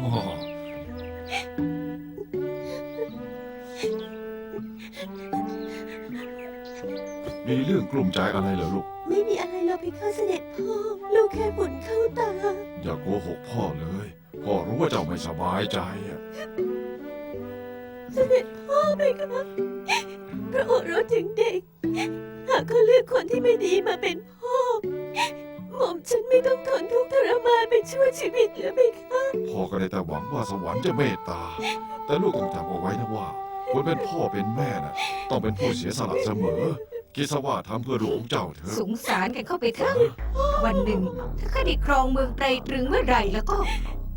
มีเรื่องกลุ่มใจอะไรเหรอลูก ไม่มีอะไรเราไปเคข้าเสด็จพ่อ ลูกแค่ฝุ่นเข้าตา อย่าโกหกพ่อเลย พ่อรู้ว่าเจ้าไม่สบายใจอะเสด็จพ่อไปครับพระโอรสถึงเด็ก หากเขาเลือกคนที่ไม่ดีมาเป็นพ่อ หม่อมฉันไม่ต้องทนทุกข์ทรมานไปช่วยชีวิตเหลือไป ก็ได้แต่หวังว่าสวรรค์จะเมตตา แต่ลูกต้องจำเอาไว้นะว่าคนเป็นพ่อเป็นแม่น่ะ ต้องเป็นผู้เสียสละเสมอ กิสว่าทำเพื่อลูกของเจ้าเถอะ สงสารกันเข้าไปเถอะวันหนึ่ง ถ้าข้าได้ครองเมืองไตรตรึงเมื่อไหร่แล้วก็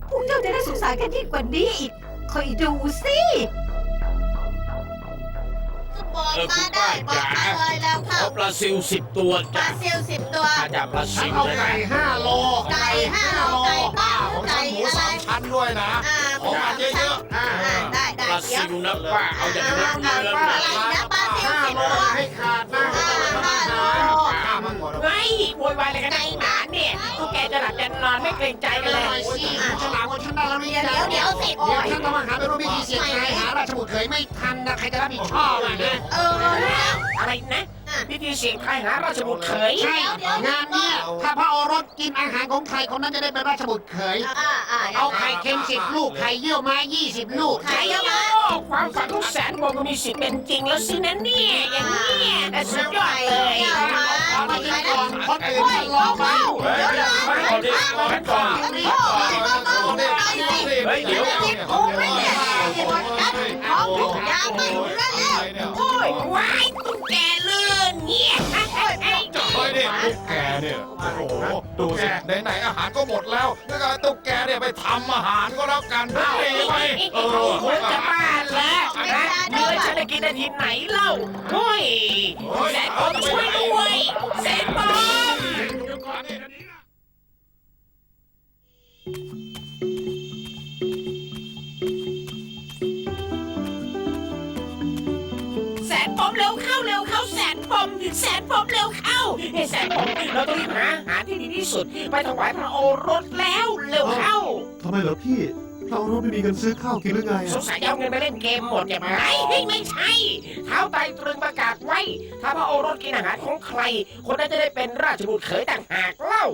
พวกเจ้าจะได้สงสารกันยิ่งกว่านี้อีกคอยดูสิบอกเออคุมาณได้ป้าบอกจ๋ามาเลยแล้วเข้าเอาปลาซิวสิบตัวปลาจ้ะซิลสิบตัวอาจจะปลาฉัซินวเอานะไก่ห้าโล ไก่ห้าโล ด้วยนะอ่าขอมาเยอะๆอ่าอ่าได้ปได้ลาเดี๋ยซิววนะป้าเอาอย่างนี้อ่าเงินอ่านะอะไรนะปลาซิลห้าสิบโลตัวให้ขาดนะอ่าห้าโลข้ามันหมดไงโวยวายอะไรกันนักหนาเนี่ย พวกแกจะหลับจะนอนไม่เกรงใจกันเลเลยยสิฉลามของฉันได้แล้วนี่เดี๋ยวเดี๋ยวเดี๋ยวสิเดี๋ยวฉันต้องมาหาไปรู้วิธีเสียใจหาราชบุตรเขยไม่ทันนะใครจะรับผิดชอบอะนะ เออแล้วอะไรนะ พิธีเสียงใครหาราชบุตรเขยใช่งานเนี้ยถ้าพระโอรสกินอาหารของใครคนนั้นจะได้เป็นราชบุตรเขย อ่าอ่าเอาไข่เค็มสิบลูกไข่เยี่ยวม้ายี่สิบลูก ไข่เยี่ยวม้าโอ้ความฝันของแสนโบก็มีสิทธิ์เป็นจริงแล้วสินะเนี่ยอย่างนี้แต่สุดยอดเลยเอามากินก่อนคนอื่นฉันรอไปเฮ้ยเดี๋ยวก่อนดิพักก่อนพักก่อนเฮ้ยเดี๋ยวโอ้ไม่เนี่ยหมดกันของทุกอย่างไม่เหลือแล้วโอ้ยว้ายตุ๊กแกเลื่อนเนี่ยเฮ้ยนี่ตุ๊กแกเนี่ยโอ้โหดูสิไหนๆอาหารก็หมดแล้วแล้วก็ตุ๊กแกเนี่ยไปทำอาหารก็แล้วกันดีไหมเออโอ้ยจะบ้าแล้วนะเนื้อฉันจะกินได้ที่ไหนเล่าโอ้ยแสนปมช่วยด้วยแสนปม แสนปมเร็วเข้าเฮ้ยแสนปมเราต้องรีบหาหาที่ดีที่สุด ไปถวายพระโอรสแล้วเร็วเข้าทำไมเหรอพี่เราเราไม่มีเงินซื้อข้าวกินหรือไงสอะงสัยจะเอาเงินไปเล่นเกมหมดใช่ไหมเฮ้ยไม่ใช่เท้าไตรตรึงประกาศไว้ ถ้าพระโอรสกินอาหารของใคร คนนั้นจะได้เป็นราชบุตรเขยต่างหากเล่า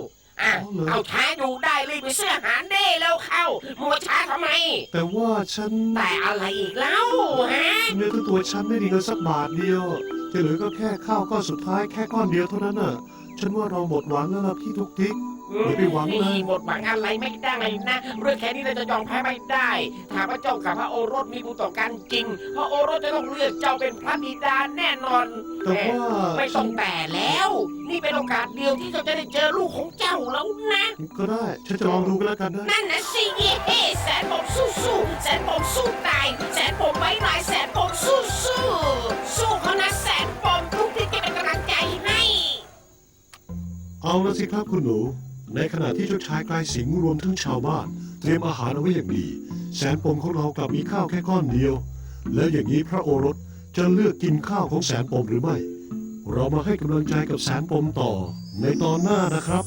อะเอาช้าอยู่ได้รีบไปซื้ออาหารได้แล้วเข้ามัวช้าทำไม แต่ว่าฉันแต่อะไรอีกเล่าฮะเนื้อทั้งตัวฉันไม่มีเงินสักบาทเดียว จะเหลือก็แค่ข้าวก้อนสุดท้ายแค่ก้อนเดียวเท่านั้นน่ะ ฉันว่าเราหมดหวังแล้วล่ะพี่ทุกทิก อย่าไปหวังเลยนี่หมดหวังอะไรไม่ได้นะ เรื่องแค่นี้เราจะยอมแพ้ไม่ได้ถ้าพระเจ้ากับพระโอรสมีบุญต่อกันจริง พระโอรสจะต้องเลือกเจ้าเป็นพระบิดาแน่นอนแต่ว่าไม่ต้องแต่แล้ว นี่เป็นโอกาสเดียวที่เราจะได้เจอลูกของเจ้าแล้วนะ ก็ได้ ฉันจะลองดูก็แล้วกันนะ นั่นนะสิเย่เฮ้แสนผมสู้สู้แสนผมสู้ตาย แสนผมไม่ลายแสนผมสู้ เอาละสิครับคุณหนู ในขณะที่เจ้าชายกลายสิงห์รวมทั้งชาวบ้าน เตรียมอาหารเอาไว้อย่างดี แสนปมของเรากลับมีข้าวแค่ก้อนเดียว แล้วอย่างนี้พระโอรสจะเลือกกินข้าวของแสนปมหรือไม่ เรามาให้กำลังใจกับแสนปมต่อในตอนหน้านะครับ